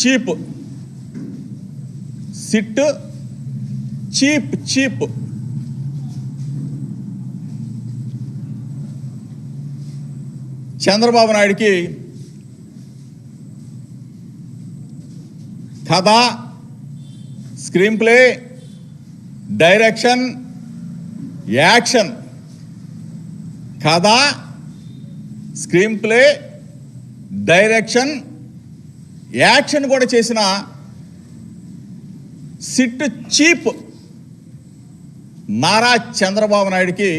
Cheap. Sit cheap cheap. Chandrababu నాయుడికి కథ screenplay direction action. కథ స్క్రీన్ ప్లే డైరెక్షన్ యాక్షన్ కూడా చేసిన సిట్ చీప్ నారా చంద్రబాబు నాయుడికి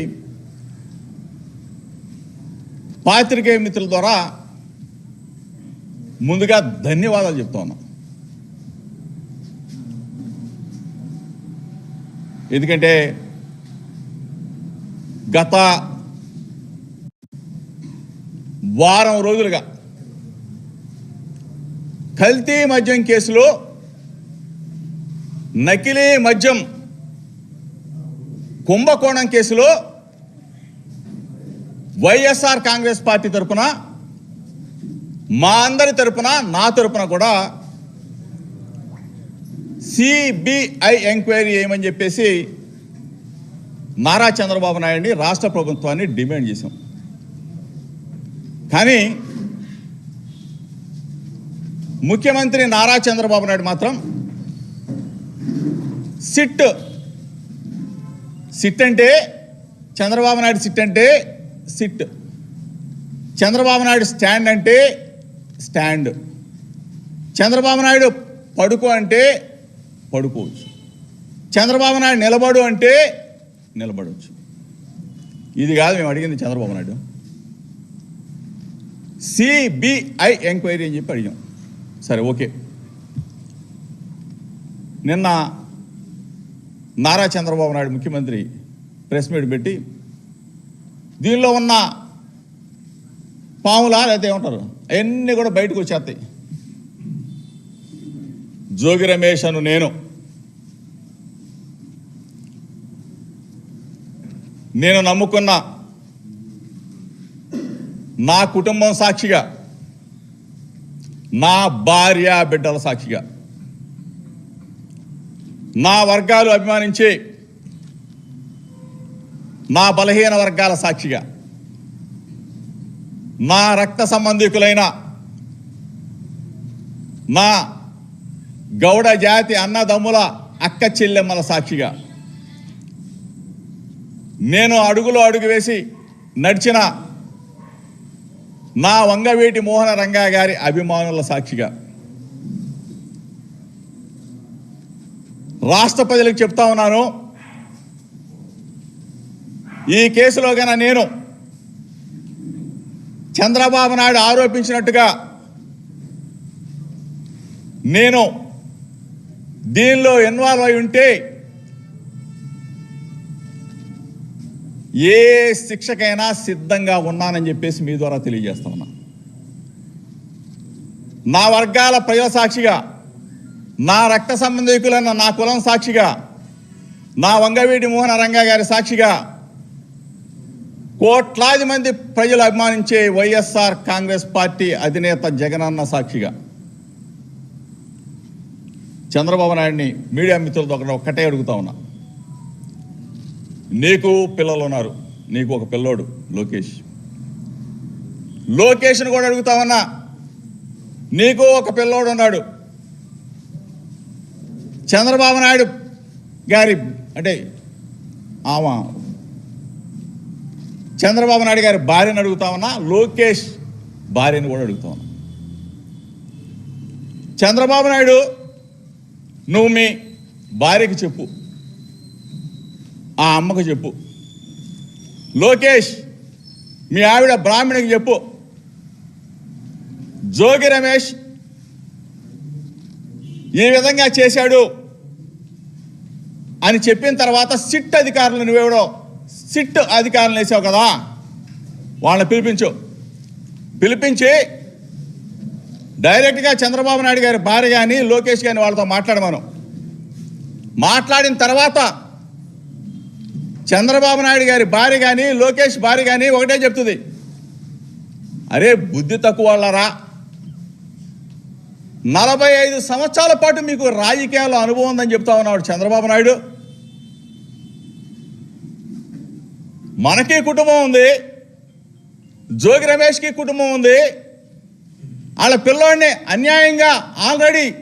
పాత్రికేయ మిత్రుల ద్వారా ముందుగా ధన్యవాదాలు చెప్తా ఉన్నాం. ఎందుకంటే గత వారం రోజులుగా కల్తీ మద్యం కేసులో నకిలీ మద్యం కుంభకోణం కేసులో వైఎస్ఆర్ కాంగ్రెస్ పార్టీ తరపున మా అందరి తరపున నా తరపున కూడా సిబిఐ ఎంక్వైరీ చేయమని చెప్పేసి నారా చంద్రబాబు నాయుడిని రాష్ట్ర ప్రభుత్వాన్ని డిమాండ్ చేశాం. కానీ ముఖ్యమంత్రి నారా చంద్రబాబు నాయుడు మాత్రం సిట్ సిట్ అంటే చంద్రబాబు నాయుడు సిట్ అంటే సిట్. చంద్రబాబు నాయుడు స్టాండ్ అంటే స్టాండ్. చంద్రబాబు నాయుడు పడుకో అంటే పడుకోవచ్చు. చంద్రబాబు నాయుడు నిలబడు అంటే నిలబడవచ్చు ఇది కాదు మేము అడిగింది చంద్రబాబు నాయుడు. సిబిఐ ఎంక్వైరీ అని చెప్పి అడిగాం. సరే ఓకే. నిన్న నారా చంద్రబాబు నాయుడు ముఖ్యమంత్రి ప్రెస్ మీట్ పెట్టి దీనిలో ఉన్న పాములా లేకపోతే ఏమంటారు? అవన్నీ కూడా బయటకు వచ్చేస్తాయి. జోగి రమేష్ అను నేను నేను నమ్ముకున్న నా కుటుంబం సాక్షిగా నా భార్య బిడ్డల సాక్షిగా. నా వర్గాలు అభిమానించే నా బలహీన వర్గాల సాక్షిగా. నా రక్త సంబంధికులైన నా గౌడ జాతి అన్నదమ్ముల అక్క చెల్లెమ్మల సాక్షిగా. నేను అడుగులో అడుగు వేసి నడిచిన నా వంగవేటి మోహన రంగా గారి అభిమానుల సాక్షిగా. రాష్ట్ర ప్రజలకు చెప్తా ఉన్నాను. ఈ కేసులో గన నేను చంద్రబాబు నాయుడు ఆరోపించినట్టుగా నేను దీనిలో ఇన్వాల్వ్ అయి ఉంటే ఏ శిక్షకైనా సిద్ధంగా ఉన్నానని చెప్పేసి మీ ద్వారా తెలియజేస్తా ఉన్నా. నా వర్గాల ప్రజల సాక్షిగా నా రక్త సంబంధికులైన నా కులం సాక్షిగా నా వంగవీటి మోహన రంగా గారి సాక్షిగా కోట్లాది మంది ప్రజలు అభిమానించే వైఎస్ఆర్ కాంగ్రెస్ పార్టీ అధినేత జగనన్న సాక్షిగా. చంద్రబాబు నాయుడిని మీడియా మిత్రులతో ఒకటి అడుగుతా ఉన్నా. నీకు పిల్లలు ఉన్నారు. నీకు ఒక పిల్లోడు లోకేష్. లోకేష్ని కూడా అడుగుతామన్నా నీకు ఒక పిల్లోడు ఉన్నాడు. చంద్రబాబు నాయుడు గారి అంటే ఆమె చంద్రబాబు నాయుడు గారి భార్యను అడుగుతామన్నా లోకేష్ భార్యను కూడా అడుగుతా ఉన్నా చంద్రబాబు నాయుడు నువ్వు మీ భార్యకి చెప్పు. ఆ అమ్మకు చెప్పు. లోకేష్ మీ ఆవిడ బ్రాహ్మణికి చెప్పు. జోగి రమేష్ ఈ విధంగా చేశాడు అని చెప్పిన తర్వాత సిట్ అధికారులు నువ్వెవడో? సిట్ అధికారులు వేసావు కదా. వాళ్ళని పిలిపించు. పిలిపించి డైరెక్ట్గా చంద్రబాబు నాయుడు గారి భార్య కానీ లోకేష్ కానీ వాళ్ళతో మాట్లాడమను. మాట్లాడిన తర్వాత చంద్రబాబు నాయుడు గారి భార్య కానీ లోకేష్ భార్య కానీ ఒకటే చెప్తుంది. అరే బుద్ధి తక్కువ వాళ్ళరా. నలభై ఐదు సంవత్సరాల పాటు మీకు రాజకీయాల్లో అనుభవం ఉందని చెప్తా ఉన్నాడు చంద్రబాబు నాయుడు. మనకి కుటుంబం ఉంది. జోగి రమేష్కి కుటుంబం ఉంది. వాళ్ళ పిల్లోడిని అన్యాయంగా ఆల్రెడీ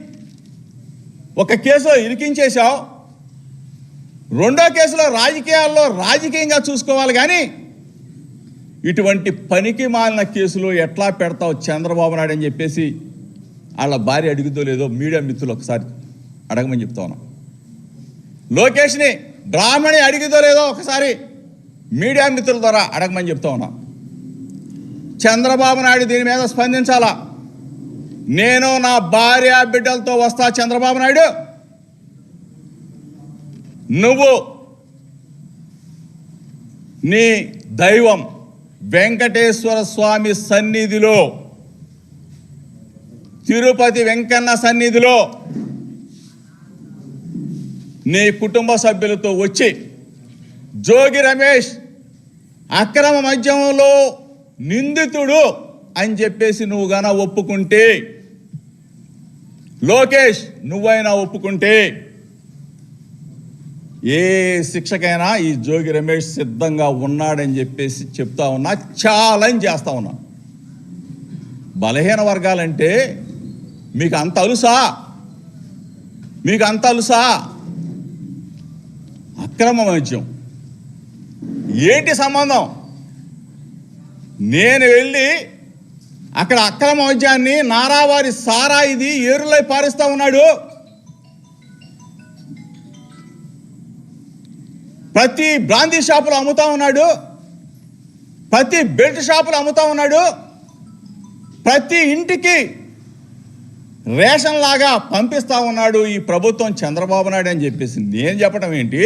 ఒక కేసులో ఇరికించేశావు. రెండో కేసులో రాజకీయాల్లో రాజకీయంగా చూసుకోవాలి కానీ ఇటువంటి పనికి మాలిన కేసులు ఎట్లా పెడతావు చంద్రబాబు నాయుడు అని చెప్పేసి వాళ్ళ భార్య అడుగుతో లేదో మీడియా మిత్రులు ఒకసారి అడగమని చెప్తా ఉన్నా. లోకేష్ని డ్రామని అడిగిదో లేదో ఒకసారి మీడియా మిత్రుల ద్వారా అడగమని చెప్తా ఉన్నా. చంద్రబాబు నాయుడు దీని మీద స్పందించాలా? నేను నా భార్య బిడ్డలతో వస్తా చంద్రబాబు నాయుడు. నువ్వు నీ దైవం వెంకటేశ్వర స్వామి సన్నిధిలో తిరుపతి వెంకన్న సన్నిధిలో నీ కుటుంబ సభ్యులతో వచ్చి జోగి రమేష్ అక్రమ మద్యంలో నిందితుడు అని చెప్పేసి నువ్వు గన ఒప్పుకుంటే లోకేష్ నువ్వైనా ఒప్పుకుంటే ఏ శిక్షకైనా ఈ జోగి రమేష్ సిద్ధంగా ఉన్నాడని చెప్పేసి చెప్తా ఉన్నా ఛాలెంజ్ చేస్తా ఉన్నా. బలహీన వర్గాలంటే మీకు అంత అలుసా? మీకు అంత అలుసా? అక్రమ వైద్యం. ఏంటి సంబంధం? నేను వెళ్ళి అక్కడ అక్రమ వైద్యాన్ని నారావారి సారా ఇది ఏరులై పారిస్తా ఉన్నాడు. ప్రతి బ్రాందీ షాపులో అమ్ముతా ఉన్నాడు. ప్రతి బెల్ట్ షాపులో అమ్ముతా ఉన్నాడు. ప్రతి ఇంటికి రేషన్ లాగా పంపిస్తా ఉన్నాడు ఈ ప్రభుత్వం చంద్రబాబు నాయుడు అని చెప్పేసి. నేను చెప్పడం ఏంటి?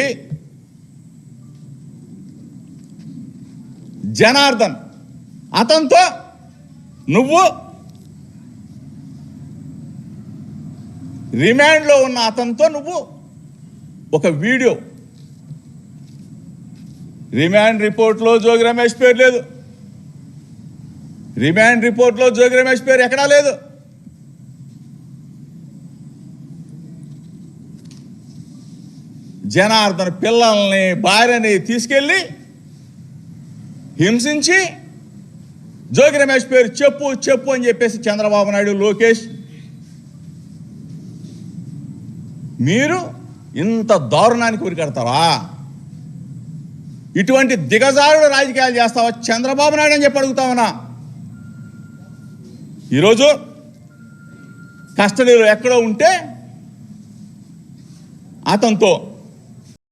జనార్దన్ అతనితో నువ్వు రిమాండ్లో ఉన్న అతనితో నువ్వు ఒక వీడియో రిమాండ్ రిపోర్ట్లో జోగి రమేష్ పేరు లేదు. రిమాండ్ రిపోర్ట్లో జోగి రమేష్ పేరు ఎక్కడా లేదు. జనార్దన్ పిల్లల్ని భార్యని తీసుకెళ్ళి హింసించి జోగి రమేష్ పేరు చెప్పు చెప్పు అని చెప్పేసి చంద్రబాబు నాయుడు లోకేష్ మీరు ఇంత దారుణానికి ఉరికడతారా ఇటువంటి దిగజారుడు రాజకీయాలు చేస్తావా? చంద్రబాబు నాయుడు అని చెప్పి అడుగుతా ఈరోజు కస్టడీలో ఎక్కడో ఉంటే అతనితో